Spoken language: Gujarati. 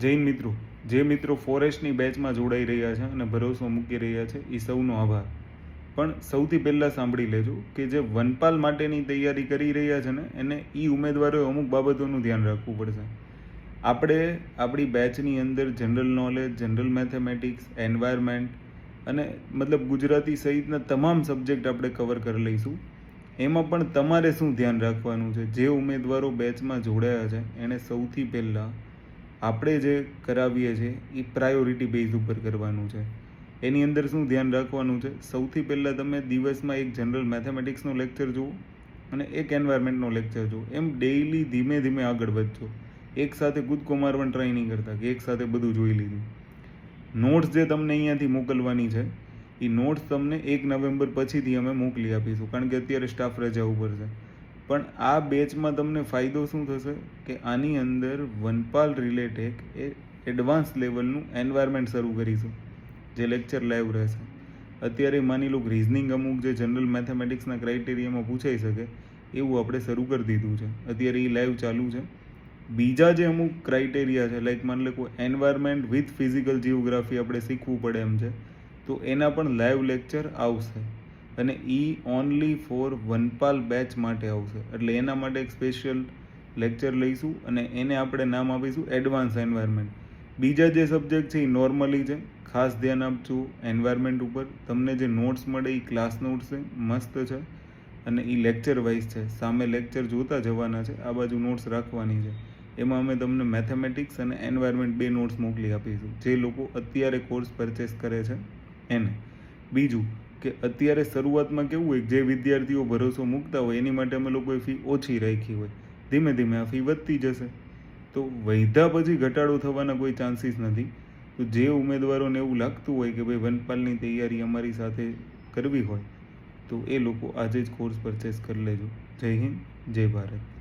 જૈન મિત્રો, જે મિત્રો ફોરેસ્ટની બેચમાં જોડાઈ રહ્યા છે અને ભરોસો મૂકી રહ્યા છે એ સૌનો આભાર. પણ સૌથી પહેલાં સાંભળી લેજો કે જે વનપાલ માટેની તૈયારી કરી રહ્યા છે ને, એને એ ઉમેદવારોએ અમુક બાબતોનું ધ્યાન રાખવું પડશે. આપણે આપણી બેચની અંદર general knowledge, general mathematics, environment અને મતલબ ગુજરાતી સહિતના તમામ સબ્જેક્ટ આપણે કવર કરી લઈશું. એમાં પણ તમારે શું ધ્યાન રાખવાનું છે? જે ઉમેદવારો બેચમાં જોડાયા છે એણે સૌથી પહેલાં આપણે જે કરાવીએ છીએ એ પ્રાયોરિટી બેઝ ઉપર કરવાનું છે. એની અંદર શું ધ્યાન રાખવાનું છે? સૌથી પહેલાં તમે દિવસમાં એક જનરલ મેથેમેટિક્સનો લેક્ચર જુઓ અને એક એન્વાયરમેન્ટનો લેક્ચર જુઓ. એમ ડેઈલી ધીમે ધીમે આગળ વધજો. એક સાથે કૂદકો મારવાનું ટ્રાય નહીં કરતા કે એક સાથે બધું જોઈ લીધું. નોટ્સ જે તમને અહીંયાથી મોકલવાની છે એ નોટ્સ તમને એક નવેમ્બર પછીથી અમે મોકલી આપીશું. કારણ કે અત્યારે સ્ટાફ રજા ઉપર છે. પણ આ બેચમાં તમને ફાયદો શું થશે? કે આની અંદર વનપાલ રિલેટેડ એ એડવાન્સ લેવલનું એન્વાયરમેન્ટ શરૂ કરીશું, જે લેક્ચર લાઈવ રહેશે. અત્યારે માની લો રિઝનિંગ અમુક જે જનરલ મેથેમેટિક્સના ક્રાઇટેરિયામાં પૂછાઈ શકે, એવું આપણે શરૂ કરી દીધું છે. અત્યારે એ લાઈવ ચાલુ છે. બીજા જે અમુક ક્રાઇટેરિયા છે લાઈક માની લો કોઈ એન્વાયરમેન્ટ વિથ ફિઝિકલ જીઓગ્રાફી આપણે શીખવું પડે એમ છે, તો એના પણ લાઈવ લેક્ચર આવશે. અને એ ઓનલી ફોર વનપાલ બેચ માટે આવશે. એટલે એના માટે એક સ્પેશિયલ લેક્ચર લઈશું અને એને આપણે નામ આપીશું એડવાન્સ એન્વાયરમેન્ટ બીજા જે સબ્જેક્ટ છે એ નોર્મલી છે. ખાસ ધ્યાન આપજો એન્વાયરમેન્ટ ઉપર. તમને જે નોટ્સ મળે એ ક્લાસ નોટ્સ છે. મસ્ત છે. અને એ લેક્ચર વાઇઝ છે. સામે લેક્ચર જોતા જવાના છે. આ બાજુ નોટ્સ રાખવાની છે. એમાં અમે તમને મેથેમેટિક્સ અને એન્વાયરમેન્ટ બે નોટ્સ મોકલી આપીશું. જે લોકો અત્યારે કોર્સ પરચેસ કરે છે. એને. બીજું કે અત્યારે શરૂઆતમાં કેવું હોય જે વિદ્યાર્થીઓ ભરોસો મૂકતા હોય, એની માટે અમે લોકોએ ફી ઓછી રાખી હોય. ધીમે ધીમે આ ફી વધતી જશે. તો વૈધા પછી ઘટાડો થવાના કોઈ ચાન્સીસ નથી. તો જે ઉમેદવારોને એવું લાગતું હોય કે ભાઈ વનપાલની તૈયારી અમારી સાથે કરવી હોય, તો એ લોકો આજે જ કોર્સ પરચેસ કરી લેજો. જય હિન્દ, જય ભારત.